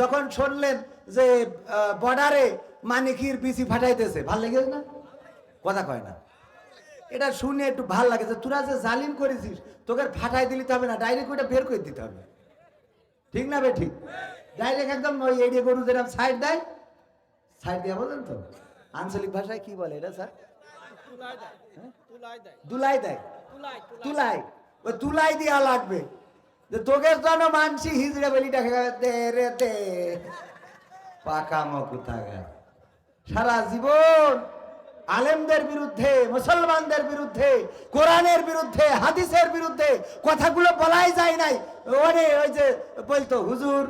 যখন শুনলেন যে বর্ডারে মানিকির বিসি ফাটাইতেছে ভালো লেগেছে না? কথা কয় না। এটা শুনে একটু ভালো লাগে যে তোরা যে জালিম করেছিস তোকে ফাটাই দিতে হবে না ডাইরেক্ট ওইটা বের করে দিতে হবে। ঠিক না বে ঠিক? ডাইরেক্ট একদম ওই এরিয়া গরু যেরকম সাইড দেয় সাইড দেওয়া বলেন তো। আঞ্চলিক ভাষায় কি বলে এটা স্যার? দুলাই দেয়? তুলাই ওই তুলাই দেওয়া লাগবে। যে তোকে জন্য মানছি, হিজড়ে বলি দে রে, দে। পাকা মকুথাগা সারা জীবন আলেমদের বিরুদ্ধে, মুসলমানদের বিরুদ্ধে, কোরআনের বিরুদ্ধে, হাদিসের বিরুদ্ধে কথাগুলো বলাই যায় নাই। ওরে, ওই যে বলতো, হুজুর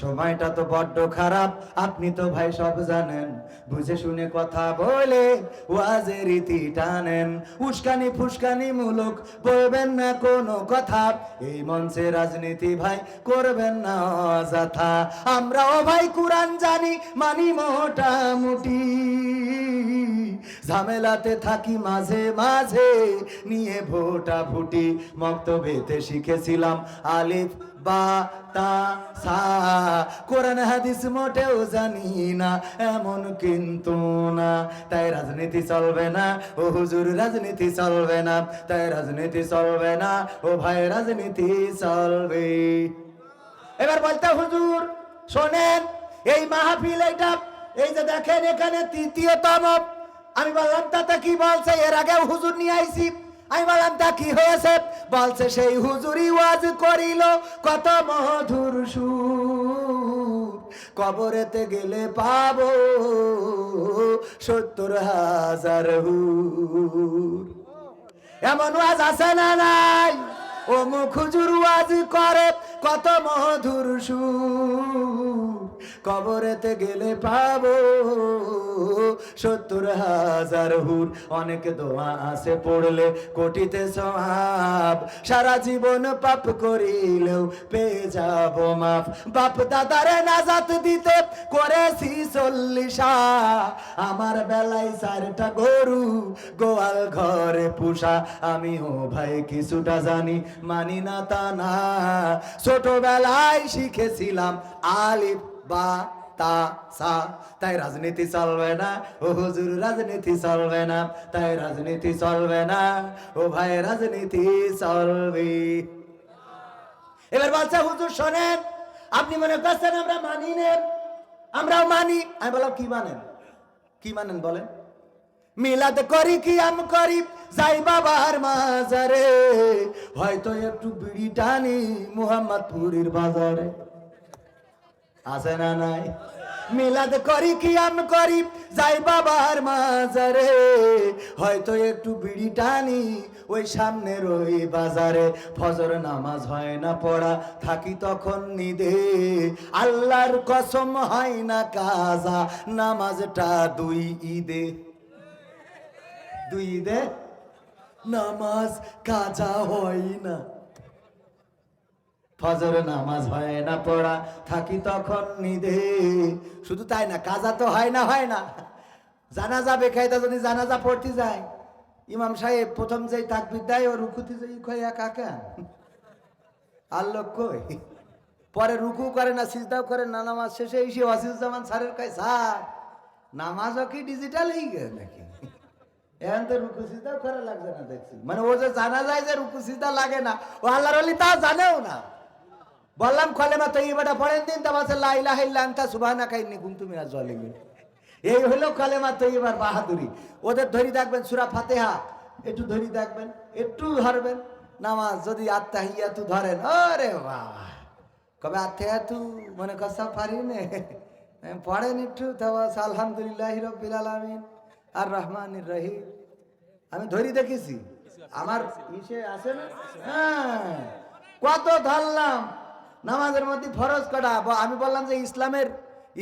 সময়টা তো বড্ড খারাপ, আপনি তো ভাই সব জানেন। বুঝে শুনে কথা বলে ওয়াজের রীতি টানেন। উস্কানি ফুসকানি মূলক বলবেন না কোনো কথা। এই মঞ্চে রাজনীতি ভাই করবেন না অযথা। আমরাও ভাই কোরআন জানি, মানি মোটামুটি ঝামেলাতে থাকি মাঝে মাঝে, নিয়ে ভোটা ভুটি। মক্তবেতে শিখেছিলাম আলিফ বা, তা, সা। কোরআন, হাদিস মোটেও জানি না, এমন কিন্তু না। তাই রাজনীতি চলবে না, ও হুজুর, রাজনীতি চলবে না। তাই রাজনীতি চলবে না, ও ভাই, রাজনীতি চলবে। এবার বলতে হুজুর, শোনেন, এই মাহফিল, এইটা, এই যে দেখেন এখানে তৃতীয়তম, আমি বললাম, তাতে কি বলছে? এর আগে হুজুর নিয়ে আইছি। আমি বললাম, তা কি হয়েছে? বলছে, সেই হুজুরি ওয়াজ করিল কত মধুর সুর। কবরেতে গেলে পাবো সত্তর হাজার হুর। এমন ওয়াজ আছে না নাই? ও মুখ হুজুর ওয়াজ করে কত মধুর সুর। কবরেতে গেলে পাবো। সত্তর হাজার হুর, অনেক দোয়া আছে পড়লে, কোটিতে সব সারা জীবন পাপ করিলেও পেয়ে যাব মাফ। বাপ দাদারে নাজাত দিতে করেছি চল্লিশা। আমার বেলায় চারটা গরু, গোয়াল ঘরে পুষা। আমি ও ভাই কিছুটা জানি, মানি না তা না। ছোটবেলায় শিখেছিলাম আলিফ বা, তা, সা, তাই রাজনীতি চলবে না। ও হুজুর, রাজনীতি চলবে না। তাই রাজনীতি চলবে না। ও ভাই, রাজনীতি চলবে। এবার বাচ্চা, হুজুর শোনেন, আপনি মনে করছেন আমরা মানি নেন আমরাও মানি। আমি বললাম, কি মানেন? কি মানেন বলেন? মিলাদ করি কি, আম করি? যাই বাবার মাজারে। হয়তো একটু বিড়ি টানি মুহাম্মদপুরের বাজারে। আছে না নাই? মিলাদ করি কি আম করি? যাই বাবার মাজারে। হয়তো একটু বিড়ি টানি, ওই সামনে ওই বাজারে। ফজর নামাজ হয় না পড়া, থাকি তখন নিদে। আল্লাহর কসম হয় না কাজা, নামাজটা দুই ঈদে। দুই ঈদে? নামাজ কাজা হয় না। ফজর নামাজ হয় না, পড়া থাকি তখন নিদে। শুধু তাই না, কাজা তো হয় না হয় না। জানাজা বেখাইতা যদি জানাজা পড়তে যায়, ইমাম সাহেব প্রথম যেই তাকবির দেয়, ও রুকুতে যেই কয়া কাকা আর লোক কই? পরে রুকু করে না, সিজদাও করে না, নামাজ শেষে এসে ওয়াসিউজ্জামান স্যারের কাছে স্যার, নামাজও কি ডিজিটাল হয়ে গেছে নাকি? এখন তো রুকু, সিজদাও করা লাগছে না দেখছি। মানে ও যে জানা যায় যে রুকু, সিজদা লাগে না, ও আল্লাহর আলী তা জানেও না। বললাম কলেমা তো এইবারটা পড়েন দিন তার মাসে লাইলা হাইল্লা আনতা সুবহানা কাইনি কুনতু মিনাজ জালিমিন। এই হলো তো এবার বাহাদুরি। ওদের ধরি দেখবেন, সুরা ফাতেহা, একটু ধরি দেখবেন, একটু ধরবেন, নামাজ যদি আত্মাহিয়াতু ধরেন, আরে বাবা। কবে আত্মাহিয়াতু? মনে কষা পারি নে। পড়েন একটু তাওয়া আলহামদুলিল্লাহ রব্বিল আলামিন, আর রহমান রহিম। আমি ধরি দেখেছি। আমার ইসে আছে না? হ্যাঁ। কত ধরলাম? নামাজের মধ্যে ফরজ কটা? আমি বললাম যে ইসলামের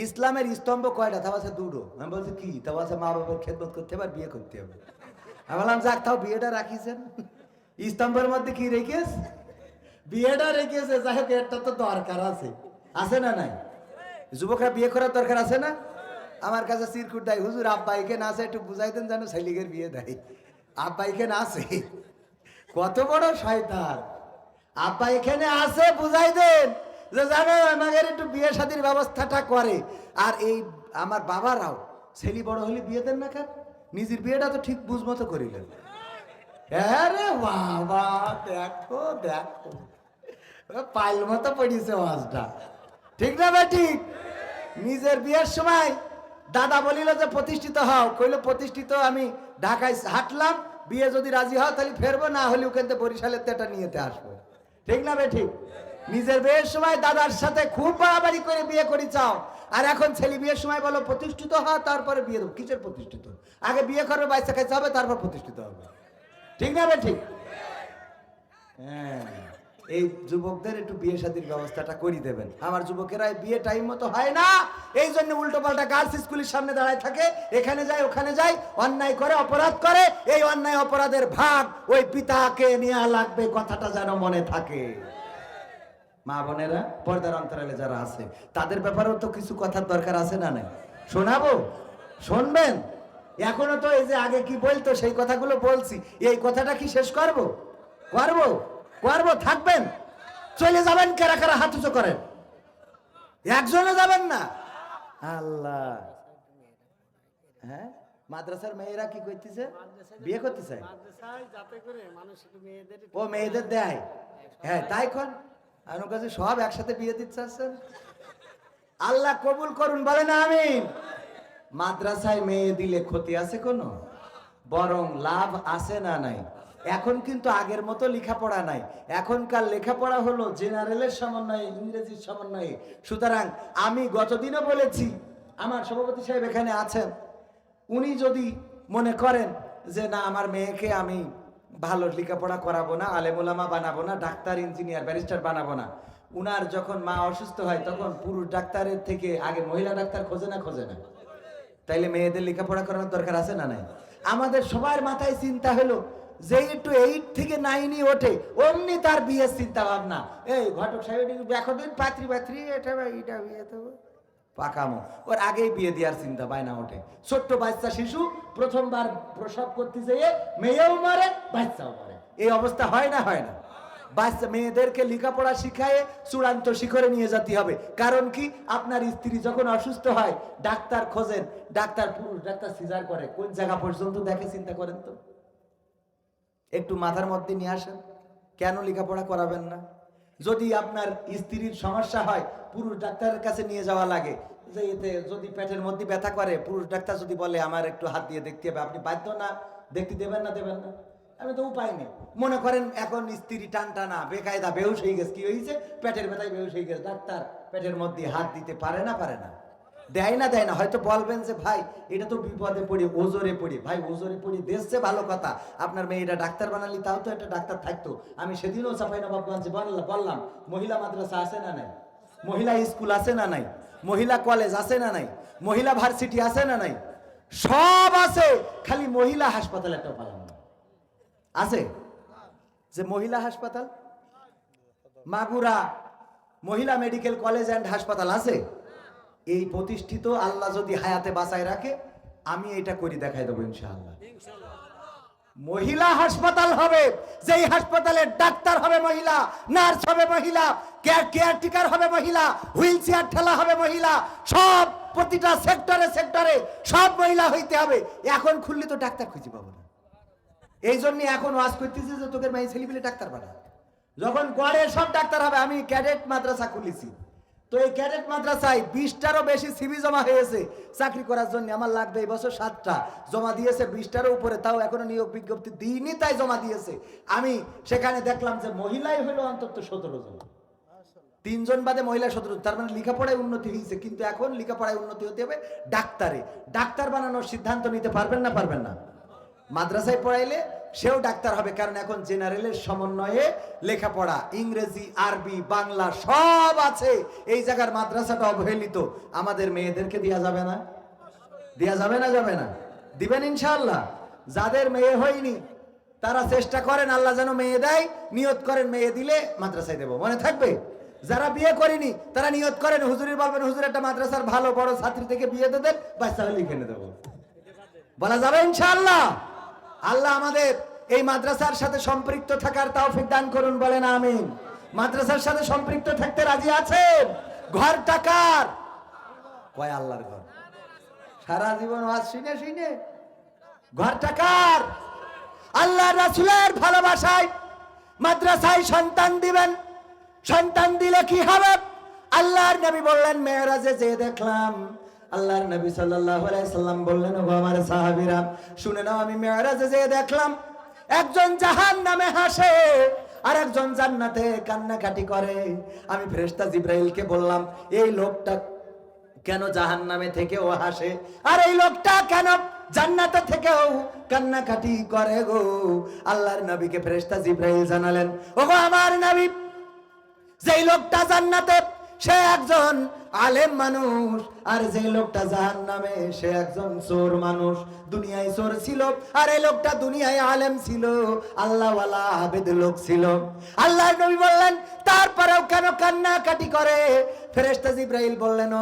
ইসলামের স্তম্ভ কয়টা? তা আছে দুটো। আমি বলছি কি? তা আছে মা বাবার খেদমত করতে হবে বিয়ে করতে হবে। আমি বললাম, যাক, তাও বিয়েটা রাখিছেন? স্তম্ভের মধ্যে কি রেখেছ? বিয়েটা রেখেছে, যাই হোক, একটা তো দরকার আছে। আছে না নাই? যুবকরা বিয়ে করার দরকার আছে না? আমার কাছে সিরকুট দেয় হুজুর, আব্বাইকে না আছে, একটু বুঝাই দেন যেন শালিগের বিয়ে দেয়। আব্বা না আছে? কত বড় শয়তান। আব্বা এখানে আছে, বুঝাই দেন। যে জানো, আমাদের একটু বিয়ে শাদির ব্যবস্থাটা করে। আর এই আমার বাবারাও, ছেলে বড় হলে বিয়ে দেন না কেন? নিজের বিয়েটা তো ঠিক বুঝ মতো করিলেন। আরে বাবা, দেখো দেখো। পাইল মতো পড়িছে মাছটা ঠিক না ভাই, ঠিক? নিজের বিয়ের সময় দাদা বলিল যে প্রতিষ্ঠিত হও। কইলো, প্রতিষ্ঠিত আমি ঢাকায় হাঁটলাম। বিয়ে যদি রাজি হও, তাহলে ফেরবো, না হলে ওখান থেকে বরিশালের তেটা নিয়েতে আসব। ঠিক না বে ঠিক? নিজের বিয়ের সময় দাদার সাথে খুব বাড়াবাড়ি করে বিয়ে করি চাও। আর এখন ছেলে বিয়ের সময় বলো প্রতিষ্ঠিত হ তারপরে বিয়ে দেবো। কিসের প্রতিষ্ঠিত? আগে বিয়ে করবে বাইসা খাইতে হবে, তারপর প্রতিষ্ঠিত হবে। ঠিক না বে ঠিক? হ্যাঁ। এই যুবকদের একটু বিয়ে শাদীর ব্যবস্থাটা করে দেবেন। আমার যুবকেরা বিয়ে টাইম মতো হয় না। এই জন্য উল্টো পাল্টা গার্লস স্কুলের সামনে দাঁড়ায় থাকে। এখানে যায়, ওখানে যায়, অন্যায় করে, অপরাধ করে। এই অন্যায় অপরাধের ভাগ ওই পিতাকে নেওয়া লাগবে, কথাটা যেন মনে থাকে। মা বোনেরা, পর্দার অন্তরালে যারা আছে, তাদের ব্যাপারেও তো কিছু কথার দরকার আছে না নাই? শোনাবো? শুনবেন? এখনও তো এই যে আগে কি বলতো, সেই কথাগুলো বলছি। এই কথাটা কি শেষ করব? করব? করব থাকবেন। চলে যাবেন, কারা কারা হাত উঁচু করেন? একজনে যাবেন না? আল্লাহ। হ্যাঁ? মাদ্রাসার মেয়েরা কি করতেছে বিয়ে করতে চায় মাদ্রাসায় যাতে করে মানুষ একটু মেয়েদের ও মেয়েদের দেয়? হ্যাঁ তাই কোন। আমার কাছে সব একসাথে বিয়ে দিচ্ছে আসছেন আল্লাহ কবুল করুন বলে না আমিন। মাদ্রাসায় মেয়ে দিলে ক্ষতি আছে কোনো? বরং লাভ আছে না নাই? এখন কিন্তু আগের মতো লেখাপড়া নাই। এখনকার লেখাপড়া হলো জেনারেলের সমন্বয়ে, ইংরেজির সমন্বয়ে। সুতরাং আমি গতদিনও বলেছি, আমার সভাপতি সাহেব এখানে আছেন। উনি যদি মনে করেন যে, না, আমার মেয়েকে আমি ভালো লেখাপড়া করাবো না, আলেমুলামা বানাবো না, ডাক্তার, ইঞ্জিনিয়ার, ব্যারিস্টার বানাবো না। উনার যখন মা অসুস্থ হয়, তখন পুরুষ ডাক্তারের থেকে আগে মহিলা ডাক্তার খোঁজে না খোঁজে না। তাইলে মেয়েদের লেখাপড়া করানোর দরকার আছে না নাই? আমাদের সবার মাথায় চিন্তা হলো যে একটু এইট থেকে নাইনই ওঠে, অমনি তার বিয়ের চিন্তা ভাবনা এই ঘটক সাহেব দেখো দিন, পাত্রী পাত্রী, এটা এটা বিয়ে দেবো পাকামো। ওর আগেই বিয়ে দেওয়ার চিন্তা বায়না ওঠে। ছোট্ট বাচ্চা শিশু, প্রথমবার প্রসব করতে যেয়ে মেয়েও মারে, বাচ্চাও মারে। এই অবস্থা হয় না হয় না? বাচ্চা, মেয়েদেরকে লেখাপড়া শিখায় চূড়ান্ত শিখরে নিয়ে যেতে হবে। কারণ কি? আপনার স্ত্রী যখন অসুস্থ হয়, ডাক্তার খোঁজেন, ডাক্তার পুরুষ, ডাক্তার সিজার করে। কোন জায়গা পর্যন্ত দেখে চিন্তা করেন তো? একটু মাথার মধ্যে নিয়ে আসেন। কেন লেখাপড়া করাবেন না? যদি আপনার স্ত্রীর সমস্যা হয়, পুরুষ ডাক্তারের কাছে নিয়ে যাওয়া লাগে। যে এতে যদি পেটের মধ্যে ব্যথা করে, পুরুষ ডাক্তার যদি বলে, আমার একটু হাত দিয়ে দেখতে হবে, আপনি বাধ্য না, দেখতে দেবেন না দেবেন না। আমি তো উপায় নেই। মনে করেন, এখন স্ত্রী টান টানা, বেকায়দা, বেহুশ হয়ে গেছে। কি হয়েছে? পেটের ব্যথায় বেহুশ হয়ে গেছে। ডাক্তার পেটের মধ্যে হাত দিতে পারে না পারে না। দেয় না দেয় না। হয়তো বলবেন যে, ভাই, এটা তো বিপদে পড়ি, ওজোরে পড়ি। ভাই, ওজোরে পড়ি দেখছে ভালো কথা। আপনার মেয়েটা ডাক্তার বানালি, তাও তো একটা ডাক্তার থাকতো। আমি সেদিনও সাফাই নবাবগঞ্জে বললাম বললাম, মহিলা মাদ্রাসা আছে না নাই? মহিলা স্কুল আছে না নাই? মহিলা কলেজ আছে না নাই? মহিলা ভার্সিটি আছে না নাই? সব আছে, খালি মহিলা হাসপাতাল একটা পালাম আছে? যে মহিলা হাসপাতাল? মাগুরা মহিলা মেডিকেল কলেজ অ্যান্ড হাসপাতাল আছে? এই প্রতিষ্ঠিত আল্লাহ যদি হায়াতে বাঁচায় রাখে, আমি এটা করি, দেখাই দেবো ইনশাআল্লাহ। মহিলা হাসপাতাল হবে, যেই হাসপাতালে ডাক্তার হবে মহিলা, নার্স হবে মহিলা, কেয়ার কেয়ারটেকার হবে মহিলা, হুইল চেয়ার ঠেলা হবে মহিলা, সব প্রতিটা সেক্টরে সেক্টরে সব মহিলা হইতে হবে। এখন খুললে তো ডাক্তার খুঁজে পাবো না। এই জন্য এখন ওয়াজ করতেছি যে তোদের মাই ছেলেপিলে ডাক্তার বানা যখন গড়ে সব ডাক্তার হবে, আমি ক্যাডেট মাদ্রাসা খুলেছি। তো এই ক্যাডেট মাদ্রাসায় বিশটারও বেশি সিবি জমা হয়েছে চাকরি করার জন্য। আমার লাগবে এই বছর সাতটা। জমা দিয়েছে বিশটারও উপরে, তাও এখনও নিয়োগ বিজ্ঞপ্তি দিইনি, তাই জমা দিয়েছে। আমি সেখানে দেখলাম যে মহিলাই হলো অন্তত সতেরো জন। তিনজন বাদে মহিলা সতেরো তার মানে লেখাপড়ায় উন্নতি হয়েছে, কিন্তু এখন লেখাপড়ায় উন্নতি হতে হবে ডাক্তারে। ডাক্তার বানানোর সিদ্ধান্ত নিতে পারবেন না পারবেন না। মাদ্রাসায় পড়াইলে সেও ডাক্তার হবে, কারণ এখন জেনারেলের সমন্বয়ে লেখাপড়া, ইংরেজি, আরবি, বাংলা সব আছে। এই জায়গার মাদ্রাসাটা অবহেলিত। আমাদের মেয়েদেরকে দেওয়া যাবে না? দেওয়া যাবে না যাবে না? দিবেন ইনশাআল্লাহ। যাদের মেয়ে হয়নি, তারা চেষ্টা করেন, আল্লাহ যেন মেয়ে দেয়, নিয়ত করেন, মেয়ে দিলে মাদ্রাসায় দেবো। মনে থাকবে? যারা বিয়ে করেনি, তারা নিয়ত করেন, হুজুরের বলবেন, হুজুর, একটা মাদ্রাসার ভালো বড় ছাত্রী থেকে বিয়ে দেবেন বাচ্চা হলে লিখে দেবো। বলা যাবে ইনশাআল্লাহ? আল্লাহ আমাদের এই মাদ্রাসার সাথে সম্পৃক্ত থাকার তৌফিক দান করুন, বলেন আমিন। মাদ্রাসার সাথে সম্পৃক্ত থাকতে রাজি আছেন? ঘর টাকার কয় আল্লাহর ঘর? সারা জীবন আজ শুনে শুনে। ঘর টাকার আল্লাহ রাসুলের ভালোবাসায় মাদ্রাসায় সন্তান দিবেন। সন্তান দিলে কি হবে? আল্লাহর নবী বললেন, মেয়েরাজে যে দেখলাম আল্লাহর নবী সাল্লাল্লাহু আলাইহি সাল্লাম বললেন ও আমার সাহাবীরা, শুনে নাও, আমি মেয়েরাজে যে দেখলাম, একজন জাহান নামে হাসে আর একজন জান্নাতে কান্নাকাটি করে। আমি ফেরেশতা জিব্রাইলকে বললাম, এই লোকটা কেন জাহান নামে থেকেও হাসে? আর এই লোকটা কেন জান্নাতে থেকেও কান্নাকাটি করে গো? আল্লাহর নবীকে ফেরেশতা জিব্রাইল জানালেন, ওগো আমার নবী, যেই লোকটা জান্নাতে, সে একজন আলেম মানুষ, আর যে লোকটা জাহান নামে সে একজন চোর মানুষ। দুনিয়ায় চোর ছিল, আর এই লোকটা দুনিয়ায় আলেম ছিল, আল্লাহওয়ালা আবেদ লোক ছিল। আল্লাহর নবী বললেন, তারপরেও কেন কান্নাকাটি করে? বললেন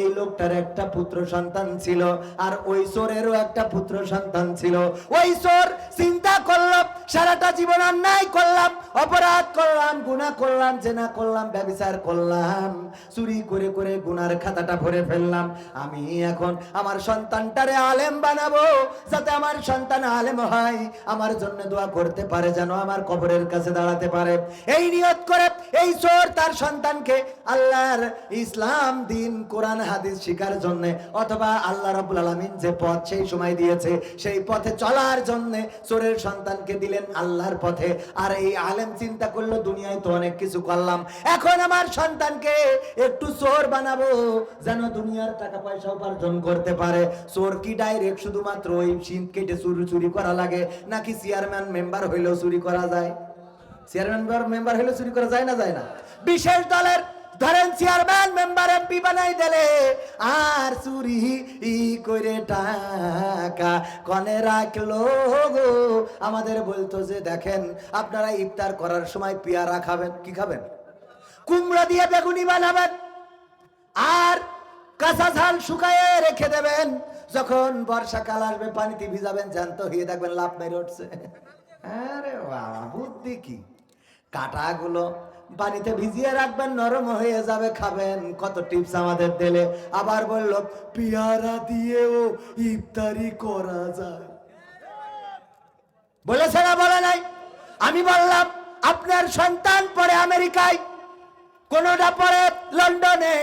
এই লোকটার একটা পুত্র সন্তান ছিল, আর ওই চোরেরও একটা পুত্র সন্তান ছিল। ওই চোর চিন্তা করল, সারাটা জীবন অন্যায় করলাম, অপরাধ করলাম, গুনাহ করলাম, জেনা করলাম ব্যবিচার করলাম। চুরি করে করে গুনার খাতাটা ভরে ফেললাম। আমি এখন আমার সন্তানটারে আলেম বানাবো, যাতে আমার সন্তান আলেম হয়। আমার জন্য দোয়া করতে পারে যেন আমার কবরের কাছে দাঁড়াতে পারে। এই নিয়ত করে এই চোর তার সন্তানকে আল্লাহর ইসলাম, দিন, কোরআন, হাদিস শিকার জন্য অথবা আল্লাহ রাব্বুল আলামিন যে পথ সেই সময় দিয়েছে, সেই পথে চলার জন্য চোরের সন্তানকে দিলেন আল্লাহর পথে। আর এই আলেম চিন্তা করল, দুনিয়ায় তো অনেক কিছু করলাম। এখন আমার সন্তানকে একটু চোর বানাবো, যেন দুনিয়ার টাকা পয়সা উপার্জন করতে পারে। চোর কি ডাইরেক্ট শুধুমাত্র ওই সিম কেটে চুরি চুরি করা লাগে, নাকি চেয়ারম্যান মেম্বার হইলেও চুরি করা যায়? চেয়ারম্যান মেম্বার হলে চুরি করা যায় না যায় না? বিশেষ দলের, ধরেন চেয়ারম্যান মেম্বার এমপি বানাই দিলে, আর চুরি করে টাকা কনে রাখল গো। আমাদের বলতো যে, দেখেন, আপনারা ইফতার করার সময় পেয়ারা খাবেন, কি খাবেন? কুমড়া দিয়ে বেগুনি বানাবেন। আর কাঁচা ঝাল শুকায়ে রেখে দেবেন। যখন বর্ষাকাল আসবে, পানিতে ভিজাবেন, জ্যান্ত হয়ে দেখবেন লাভ মেরে উঠছে। আরে বাবা, বুদ্ধি কি? কাটাগুলো পানিতে ভিজিয়ে রাখবেন, নরম হয়ে যাবে, খাবেন। কত টিপস আমাদের দিলে। আবার বলল, পিয়ারা দিয়েও ইফতারি করা যায়। বলেছে না, বলে নাই? আমি বললাম, আপনার সন্তান পরে আমেরিকায়। কোনটা পরে? লন্ডনে।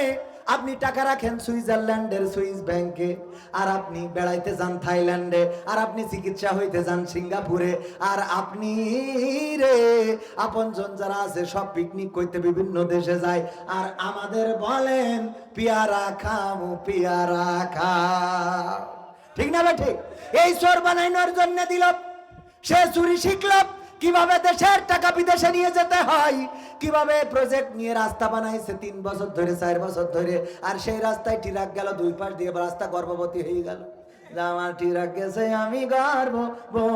আপনি টাকা রাখেন সুইজারল্যান্ডের সুইস ব্যাংকে। আর আপনি বেড়াইতে যান থাইল্যান্ডে। আর আপনি চিকিৎসা হইতে যান সিঙ্গাপুরে। আর আপনি রে, আপনজন যারা আছে, সব পিকনিক করতে বিভিন্ন দেশে যায়। আর আমাদের বলেন, পিয়ারা খামু, পিয়ারা খা ঠিক না ভাই ঠিক? এই চোর বানাইনোর জন্য দিল, সে চুরি শিখল। কীভাবে দেশের টাকা বিদেশে নিয়ে যেতে হয়? কীভাবে প্রজেক্ট নিয়ে রাস্তা বানাইছে তিন বছর ধরে, চার বছর ধরে? আর সেই রাস্তায় টিরাক গেল, দুই পাশ দিয়ে রাস্তা গর্ভবতী হয়ে গেল। আমার টিরাক গেছে, আমি গর্ভবতী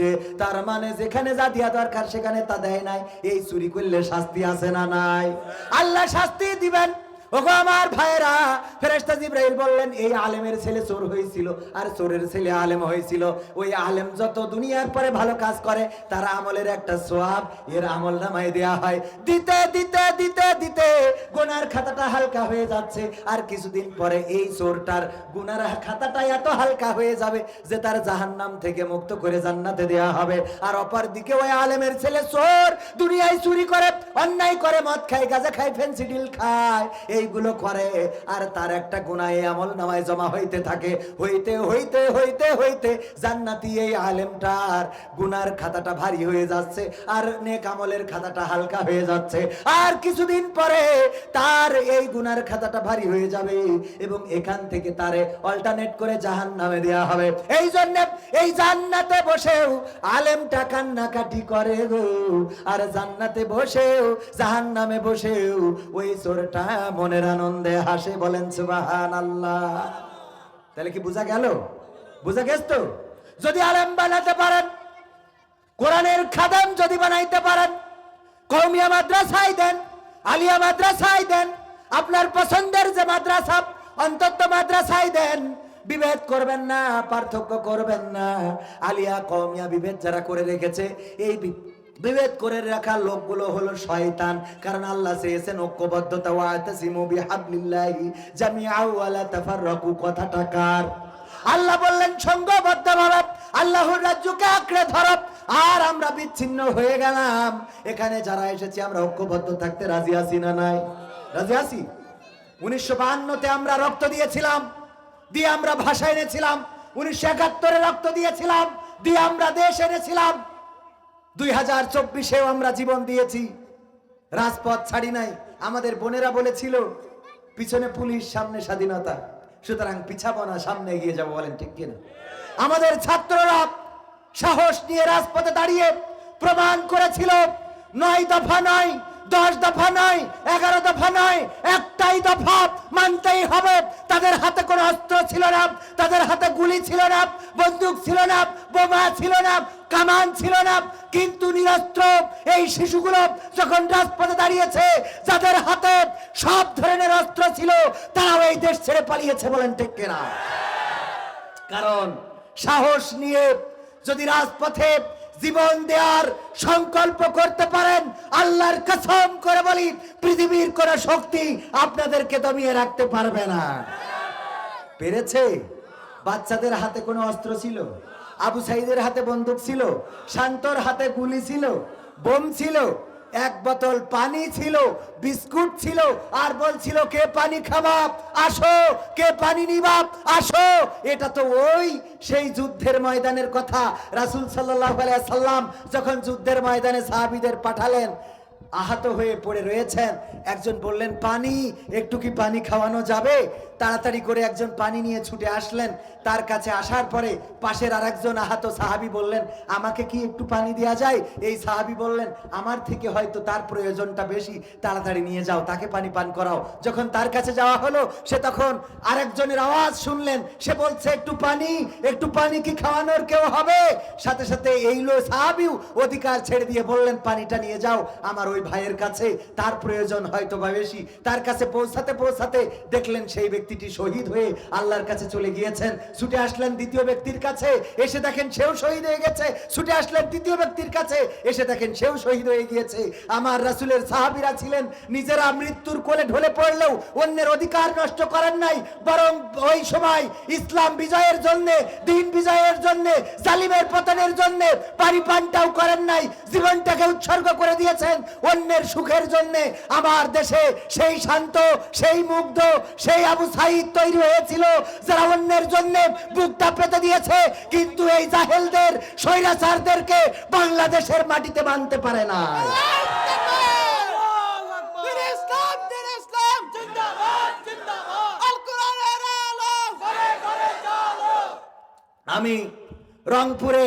রে। তার মানে যেখানে যা দিয়া দরকার সেখানে তা দেয় নাই। এই চুরি করলে শাস্তি আছে না নাই? আল্লাহ শাস্তি দিবেন। ওগো আমার ভাইরা ফেরেশতা জিব্রাইল বললেন, এই আলেমের ছেলে চোর হয়েছিল, আর চোরের ছেলে আলেম হয়েছিল। ওই আলেম যত দুনিয়ার পরে ভালো কাজ করে, তার আমলের একটা সোয়াব এর আমল নামায় দেয়া হয়। দিতে দিতে দিতে দিতে গুনার খাতাটা হালকা হয়ে যাচ্ছে, আর কিছুদিন পরে এই চোরটার গুনার খাতাটা এত হালকা হয়ে যাবে যে তার জাহান্নাম থেকে মুক্ত করে জান্নাতে দেয়া হবে। আর অপর দিকে ওই আলেমের ছেলে চোর দুনিয়ায় চুরি করে, অন্যায় করে মদ খায়, গাঁজা খায়, ফেন্সিডিল খায়। এইগুলো করে, আর তার একটা গুনায় আমল নামায় জমা হইতে থাকে। হইতে হইতে হইতে হইতে জান্নাতি এই আলেমটার গুনার খাতাটা ভারী হয়ে যাচ্ছে, আর নেক আমলের খাতাটা হালকা হয়ে যাচ্ছে। আর কিছুদিন পরে তার এই গুনার খাতাটা ভারী হয়ে যাবে, এবং এখান থেকে তারে অল্টারনেট করে জাহান নামে দেওয়া হবে। এই জন্য এই জান্নাতে বসেও আলেমটা কান্নাকাটি করে গো। আর জান্নাতে বসেও জাহান নামে বসেও ওই চোরটা মনের আনন্দে হাসে বলেন সুবাহান আল্লাহ তাহলে কি বোঝা গেল? বোঝা গেছ তো? যদি আলেম বানাতে পারেন, কোরআনের খাদাম যদি বানাইতে পারেন কৌমিয়া মাদ্রাসায় দেন, আলিয়া মাদ্রাসায় দেন, আপনার পছন্দের যে মাদ্রাসা, অন্তত মাদ্রাসায় দেন বিভেদ করবেন না, পার্থক্য করবেন না। আলিয়া কৌমিয়া বিভেদ যারা করে রেখেছে, এই বিভেদ করে রাখা লোকগুলো হলো শয়তান। কারণ আল্লাহ চেয়েছেন ঐক্যবদ্ধতা। ওয়াতাসিমু বিহাবলিল্লাহি জামিআউ ওয়ালা তাফাররাকু। কথাটা কার? আল্লাহ বললেন সংঘবদ্ধ ভারত, আল্লাহর রাজ্যকে আঁকড়ে ধরো। আর আমরা বিচ্ছিন্ন হয়ে গেলাম। এখানে যারা এসেছি, আমরা ঐক্যবদ্ধ থাকতে রাজি আছি না নাই? রাজি আছি? উনিশশো বাহান্নতে আমরা রক্ত দিয়েছিলাম। দিয়ে আমরা ভাষা এনেছিলাম, উনিশশো একাত্তরে রক্ত দিয়েছিলাম, দিয়ে আমরা দেশ এনেছিলাম। দুই হাজার চব্বিশেও আমরা জীবন দিয়েছি। রাজপথ ছাড়ি নাই, আমাদের বোনেরা বলেছিল, পিছনে পুলিশ, সামনে স্বাধীনতা। সুতরাং পিছাবো না সামনে এগিয়ে যাব বলেন ঠিক কিনা? আমাদের ছাত্ররা সাহস নিয়ে রাজপথে দাঁড়িয়ে প্রমাণ করেছিল, নয় দফা নয় দশ দফা নয়, এগারো দফা নয়, একটাই দফা মানতেই হবে। তাদের হাতে কোনো অস্ত্র ছিল না, তাদের হাতে গুলি ছিল না, বন্দুক ছিল না, বোমা ছিল না, কামান ছিল না। কিন্তু নিরস্ত্র এই শিশুগুলো যখন রাজপথে দাঁড়িয়েছে, যাদের হাতে সব ধরনের অস্ত্র ছিল, তারাও এই দেশ ছেড়ে পালিয়েছে বলেন ঠিক কিনা? কারণ সাহস নিয়ে যদি রাজপথে জীবন দেওয়ার সংকল্প করতে পারেন। আল্লাহর কসম করে বলি, পৃথিবীর কোন শক্তি আপনাদেরকে দমিয়ে রাখতে পারবে না। পেরেছে? বাচ্চাদের হাতে কোনো অস্ত্র ছিল? আবু সাইদের হাতে বন্দুক ছিল? শান্তর হাতে গুলি ছিল? বোম ছিল? এক বোতল পানি ছিল, বিস্কুট ছিল, আর বলছিল, কে পানি খাবাব আসো, কে পানি নিবাব আসো। এটা তো ওই সেই যুদ্ধের ময়দানের কথা। রাসূল সাল্লাম যখন যুদ্ধের ময়দানে সাহাবিদের পাঠালেন, আহত হয়ে পড়ে রয়েছেন, একজন বললেন, পানি, একটু কি পানি খাওয়ানো যাবে? তাড়াতাড়ি করে একজন পানি নিয়ে ছুটে আসলেন। তার কাছে আসার পরে পাশের আরেকজন আহত সাহাবি বললেন, আমাকে কি একটু পানি দেওয়া যায়? এই সাহাবি বললেন, আমার থেকে হয়তো তার প্রয়োজনটা বেশি। তাড়াতাড়ি নিয়ে যাও, তাকে পানি পান করাও। যখন তার কাছে যাওয়া হলো, সে তখন আরেকজনের আওয়াজ শুনলেন। সে বলছে, একটু পানি একটু পানি কি খাওয়ানোর কেউ হবে? সাথে সাথে এই লো সাহাবিও অধিকার ছেড়ে দিয়ে বললেন, পানিটা নিয়ে যাও, আমার ওই ভাইয়ের কাছে। তার প্রয়োজন হয়তো বা বেশি। তার কাছে পৌঁছাতে পৌঁছাতে দেখলেন সেই ব্যক্তিটি শহীদ হয়ে আল্লাহর কাছে চলে গিয়েছেন। ছুটে আসলেন দ্বিতীয় ব্যক্তির কাছে, এসে দেখেন সেও শহীদ হয়ে গেছে। ছুটে আসলেন তৃতীয় ব্যক্তির কাছে, এসে দেখেন সেও শহীদ হয়ে গিয়েছে। আমার রাসূলের সাহাবীরা ছিলেন, নিজেরা মৃত্যুর কোলে ঢলে পড়লেও অন্যের অধিকার নষ্ট করেন নাই। বরং ওই সময় ইসলাম বিজয়ের জন্য, দিন বিজয়ের জন্য, জালিমের পতনের জন্য পানি পানটাও করেন নাই, জীবনটাকে উৎসর্গ করে দিয়েছেন অন্যের সুখের জন্য। আমার দেশে সেই শান্ত, সেই মুগ্ধ, সেই আবু সাইদ তৈরি হয়েছিল, যারা অন্যের জন্য বুকটা পেতে দিয়েছে, কিন্তু এই জাহেলদের, স্বৈরাচারদেরকে বাংলাদেশের মাটিতে মানতে পারে না। আমি রংপুরে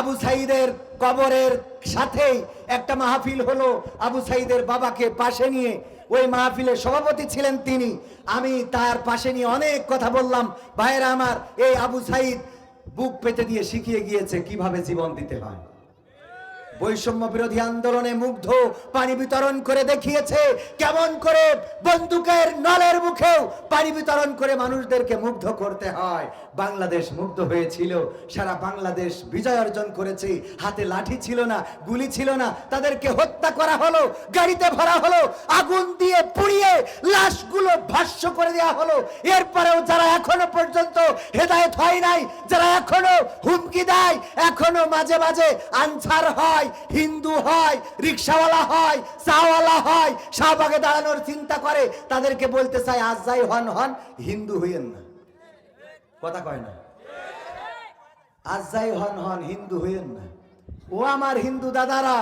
আবু সাইদের কবরের সাথেই একটা মাহফিল হলো। আবু সাইদের বাবাকে পাশে নিয়ে ওই মাহফিলের সভাপতি ছিলেন তিনি। আমি তার পাশে নিয়ে অনেক কথা বললাম। ভাইয়েরা আমার, এই আবু সাইদ বুক পেতে দিয়ে শিখিয়ে গিয়েছে কীভাবে জীবন দিতে হয়। বৈষম্য বিরোধী আন্দোলনে মুগ্ধ, পানি বিতরণ করে দেখিয়েছে, কেমন করে বন্দুকের নলের মুখেও পানি বিতরণ করে মানুষদেরকে মুগ্ধ করতে হয়। বাংলাদেশ মুগ্ধ হয়েছিল, সারা বাংলাদেশ বিজয় অর্জন করেছে। হাতে লাঠি ছিল না, গুলি ছিল না, তাদেরকে হত্যা করা হলো, গাড়িতে ভরা হলো, আগুন দিয়ে পুড়িয়ে লাশগুলো ভাষ্য করে দেওয়া হলো। এরপরেও যারা এখনও পর্যন্ত হেদায়েত হয় নাই, যারা এখনও হুমকি দেয়, এখনও মাঝে মাঝে আনসার হয় হিন্দু হয়, রিক্সাওয়ালা হয়, চাওয়ালা হয়, শাহবাগে দাঁড়ানোর চিন্তা করে, তাদেরকে বলতে চাই আজ যাই হন হন। হিন্দু হইয়েন না। কথা কয় না। আজ যাই হন হন, হিন্দু হইয়েন না। ও আমার হিন্দু দাদারা,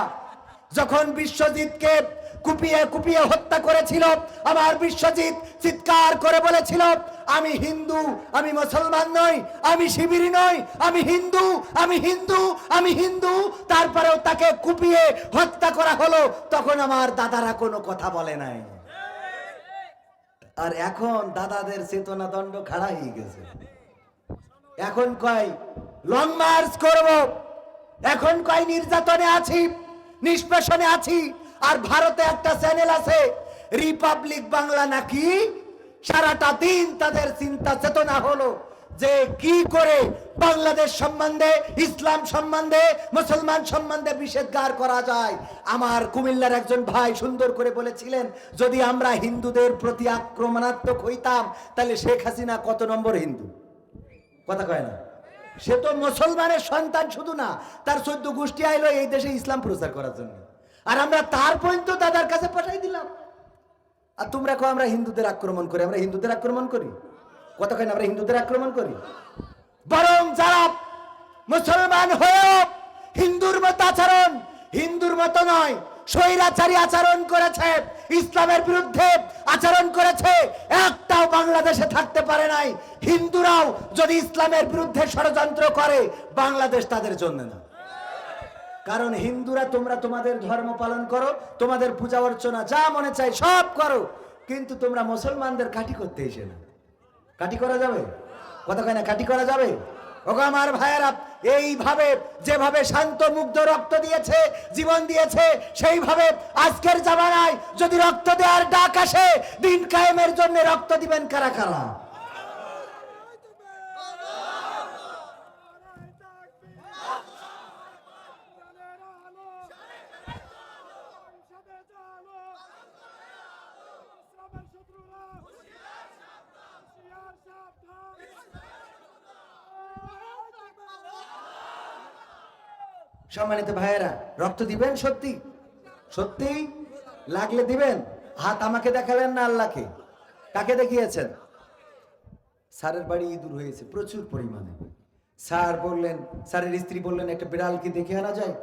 যখন বিশ্বজিৎকে কুপিয়ে কুপিয়ে হত্যা করেছিল, আমার বিশ্বজিৎ চিৎকার করে বলেছিল আমি হিন্দু, আমি মুসলমান নই, আমি শিবিরি নই, আমি হিন্দু আমি হিন্দু আমি হিন্দু। তারপরেও তাকে কুপিয়ে হত্যা করা হলো, তখন আমার দাদারা কোনো কথা বলে নাই। আর এখন দাদাদের চেতনা দণ্ড খাড়া হয়ে গেছে। এখন কয় লং মার্চ করব। এখন কয় নির্যাতনে আছি, নিষ্পেষণে আছি। আর ভারতে একটা চ্যানেল আছে রিপাবলিক বাংলা নাকি সারাটা দিন তাদের চিন্তা চেতনা হলো যে কি করে বাংলাদেশ সম্বন্ধে, ইসলাম সম্বন্ধে, মুসলমান সম্বন্ধে নিষেধগার করা যায়। আমার কুমিল্লার একজন ভাই সুন্দর করে বলেছিলেন, যদি আমরা হিন্দুদের প্রতি আক্রমণাত্মক হইতাম, তাহলে শেখ হাসিনা কত নম্বর হিন্দু? কথা কয় না। সে তো মুসলমানের সন্তান শুধু না, তার চোদ্দ গোষ্ঠী আইলো এই দেশে ইসলাম প্রচার করার জন্য। আর আমরা তার পর্যন্ত দাদার কাছে পাঠাই দিলাম। আর তোমরা কো আমরা হিন্দুদের আক্রমণ করি, আমরা হিন্দুদের আক্রমণ করি? কত কেন আমরা হিন্দুদের আক্রমণ করি? বরং যারা মুসলমান হয়েও হিন্দুর মতো আচরণ, হিন্দুর মতো নয়, স্বৈরাচারী আচরণ করেছে, ইসলামের বিরুদ্ধে আচরণ করেছে, একটাও বাংলাদেশে থাকতে পারে নাই। হিন্দুরাও যদি ইসলামের বিরুদ্ধে ষড়যন্ত্র করে, বাংলাদেশ তাদের জন্য না। কারণ হিন্দুরা তোমরা তোমাদের ধর্ম পালন করো, তোমাদের পূজা অর্চনা যা মনে চাই সব করো, কিন্তু তোমরা মুসলমানদের কাটি করতে এসে না। কাটি করা যাবে? কতখানে কাটি করা যাবে? ওগো আমার ভাইয়েরা, এইভাবে যেভাবে শান্ত মুগ্ধ রক্ত দিয়েছে, জীবন দিয়েছে, সেইভাবে আজকের জামানায় যদি রক্ত দেওয়ার ডাক আসে, দিন কায়েমের জন্য রক্ত দিবেন কারা কারা? সম্মানিত ভাইয়েরা, রক্ত দিবেন সত্যি? সত্যি? লাগলে দিবেন? হাত আমাকে দেখালেন না আল্লাহকে? কাকে দেখিয়েছেন? স্যারের বাড়ি ইঁদুর হয়েছে, প্রচুর পরিমাণে। স্যার বললেন, স্যারের স্ত্রী বললেন, একটা বিড়াল কি দেখে আনা যায়?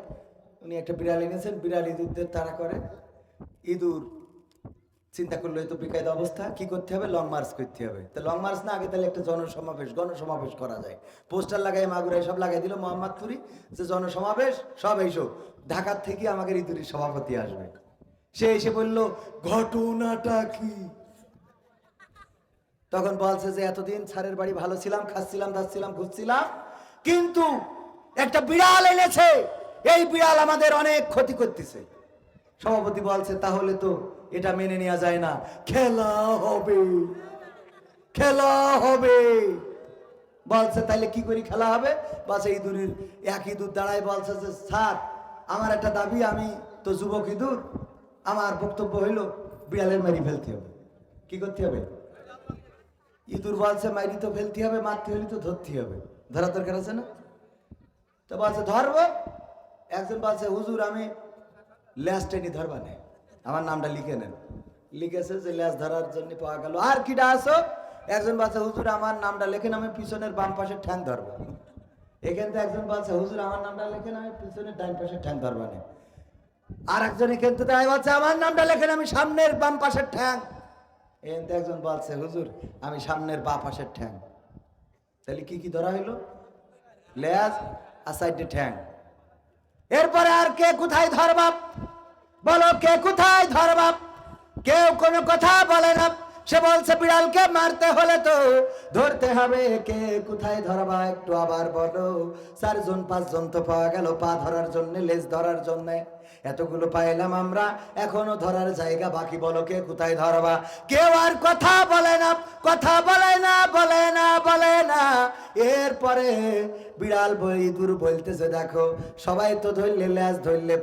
উনি একটা বিড়াল এনেছেন, বিড়াল ইঁদুরদের তারা করে। ইঁদুর চিন্তা করল তো বেকায়দা অবস্থা। কি করতে হবে? লং মার্চ করতে হবে। তো লং মার্চ না আগে তাহলে একটা জনসমাবেশ, গণসমাবেশ করা যায়। পোস্টার লাগাই মাগুরাই সব লাগাই দিল মোহাম্মদপুরি যে জনসমাবেশ, সব এইসব। ঢাকার থেকে আমাদের ইঁদুরের সভাপতি আসবে। সে এসে বলল, ঘটনাটা কি? তখন বলছে যে, এতদিন ছাড়ের বাড়ি ভালো ছিলাম, খাচ্ছিলাম, দাচ্ছিলাম, ঘুরছিলাম, কিন্তু একটা বিড়াল এনেছে। এই বিড়াল আমাদের অনেক ক্ষতি করতেছে। সভাপতি বলছে, তাহলে তো এটা মেনে নেওয়া যায় না। খেলা হবে। খেলা হবে। বলছে তাইলে কি করি খেলা হবে? বলছে ইঁদুরের এক ইঁদুর দাঁড়ায়। বলছে যে, স্যার, আমার একটা দাবি, আমি তো যুবক ইঁদুর, আমার বক্তব্য হইল, বিড়ালের মারি ফেলতে হবে। কি করতে হবে? ইঁদুর বলছে মাইরি তো ফেলতে হবে, মারতে হলে তো ধরতে হবে। ধরা দরকার আছে না? তো বলছে, ধরবো। একজন বলছে, হুজুর, আমি ল্যাস টেনি ধরবা নে আমার নামটা লিখে নেন। লিখেছে যে ল্যাস ধরার জন্য পাওয়া গেল। আর কিটা আসো একজন বলছে, হুজুর, আমার নামটা লেখেন আমি পিছনের বাম পাশের ঠ্যাং ধরবো। এখান থেকে একজন বলছে, হুজুর, আমার নামটা লেখেন আমি পিছনের ডান পাশের ঠ্যাং ধরবা নে। আর একজন এখান থেকে বলছে, আমার নামটা লেখেন আমি সামনের বাম পাশের ঠ্যাং। এখান থেকে একজন বলছে, হুজুর, আমি সামনের বা পাশের ঠ্যাং। তাহলে কি কি ধরা হইল? লেজ আর সাইডে ঠ্যাং। এরপরে আর কে কোথায় ধরবাপ বলো কে কোথায় ধরবাপ কেউ কোনো কথা বলে না। সে বলছে, বিড়ালকে মারতে হলে তো ধরতে হবে। কে কোথায় ধরবা একটু আবার বলো। চারজন, পাঁচজন তো পাওয়া গেল পা ধরার জন্য, লেজ ধরার জন্য। এতগুলো পাইলাম আমরা, এখনও ধরার জায়গা বাকি। বলো কে কোথায় ধরবা কেউ আর কথা বলে না, কথা বলে না বলে না বলে না। এরপরে বিড়াল বই দূর বলতেছে, দেখো, সবাই তো ধরলে, লেজ ধরলে